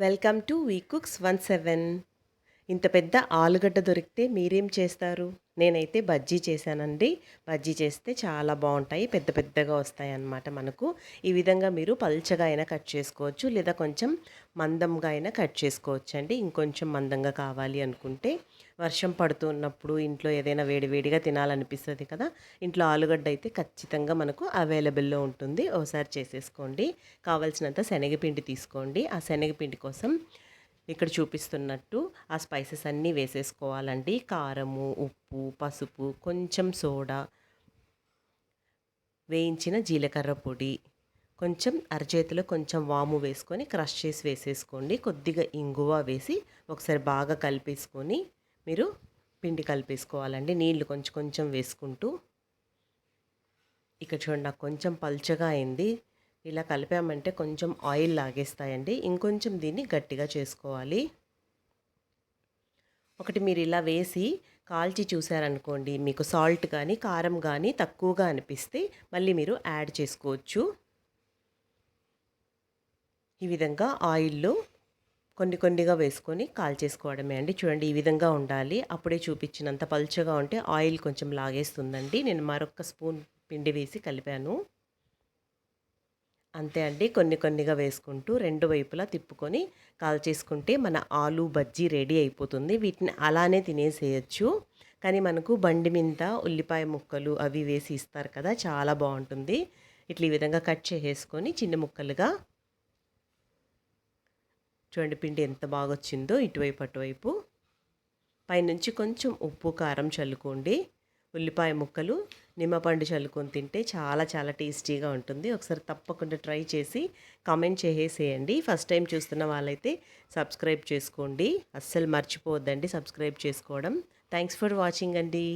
Welcome to V cooks one seven ఇంత పెద్ద ఆలుగడ్డ దొరికితే మీరేం చేస్తారు? నేనైతే బజ్జీ చేశానండి. బజ్జీ చేస్తే చాలా బాగుంటాయి. పెద్ద పెద్దగా వస్తాయి అన్నమాట మనకు. ఈ విధంగా మీరు పల్చగా అయినా కట్ చేసుకోవచ్చు. లేదా కొంచెం మందంగా అయినా కట్ చేసుకోవచ్చు అండి ఇంకొంచెం మందంగా కావాలి అనుకుంటే. వర్షం పడుతున్నప్పుడు ఇంట్లో ఏదైనా వేడివేడిగా తినాలనిపిస్తుంది కదా. ఇంట్లో ఆలుగడ్డ అయితే ఖచ్చితంగా మనకు అవైలబుల్లో ఉంటుంది. ఒకసారి చేసేసుకోండి. కావాల్సినంత శనగపిండి తీసుకోండి. ఆ శనగపిండి కోసం ఇక్కడ చూపిస్తున్నట్టు ఆ స్పైసెస్ అన్నీ వేసేసుకోవాలండి. కారము ఉప్పు పసుపు కొంచెం సోడా వేయించిన జీలకర్ర పొడి కొంచెం అరచేతిలో కొంచెం వాము వేసుకొని క్రష్ చేసి వేసేసుకోండి. కొద్దిగా ఇంగువ వేసి ఒకసారి బాగా కలిపేసుకొని మీరు పిండి కలిపేసుకోవాలండి. నీళ్ళు కొంచెం కొంచెం వేసుకుంటూ. ఇక్కడ చూడండి నాకు కొంచెం పల్చగా అయింది. ఇలా కలిపామంటే కొంచెం ఆయిల్ లాగేస్తాయండి. ఇంకొంచెం దీన్ని గట్టిగా చేసుకోవాలి. ఒకటి మీరు ఇలా వేసి కాల్చి చూసారనుకోండి మీకు సాల్ట్ కానీ కారం కానీ తక్కువగా అనిపిస్తే మళ్ళీ మీరు యాడ్ చేసుకోవచ్చు. ఈ విధంగా ఆయిల్లో కొన్ని కొన్నిగా వేసుకొని కాల్చేసుకోవడమే అండి. చూడండి ఈ విధంగా ఉండాలి. అప్పుడే చూపించినంత పలుచగా ఉంటే ఆయిల్ కొంచెం లాగేస్తుందండి. నేను మరొక స్పూన్ పిండి వేసి కలిపాను. అంతే అండి. కొన్ని కొన్నిగా వేసుకుంటూ రెండు వైపులా తిప్పుకొని కాల్చేసుకుంటే మన ఆలు బజ్జీ రెడీ అయిపోతుంది. వీటిని అలానే తినేసేయచ్చు. కానీ మనకు బండి మీద ఉల్లిపాయ ముక్కలు అవి వేసి ఇస్తారు కదా చాలా బాగుంటుంది. ఇట్లా ఈ విధంగా కట్ చేసేసుకొని చిన్న ముక్కలుగా చూడండి పిండి ఎంత బాగా వచ్చిందో ఇటువైపు అటువైపు. పైనుంచి కొంచెం ఉప్పు కారం చల్లుకోండి. ఉల్లిపాయ ముక్కలు నిమ్మపండు చల్లుకొని తింటే చాలా చాలా టేస్టీగా ఉంటుంది. ఒకసారి తప్పకుండా ట్రై చేసి కామెంట్ చేసేసేయండి. ఫస్ట్ టైం చూస్తున్న వాళ్ళైతే సబ్స్క్రైబ్ చేసుకోండి. అస్సలు మర్చిపోవద్దండి సబ్స్క్రైబ్ చేసుకోవడం. థ్యాంక్స్ ఫర్ వాచింగ్ అండి.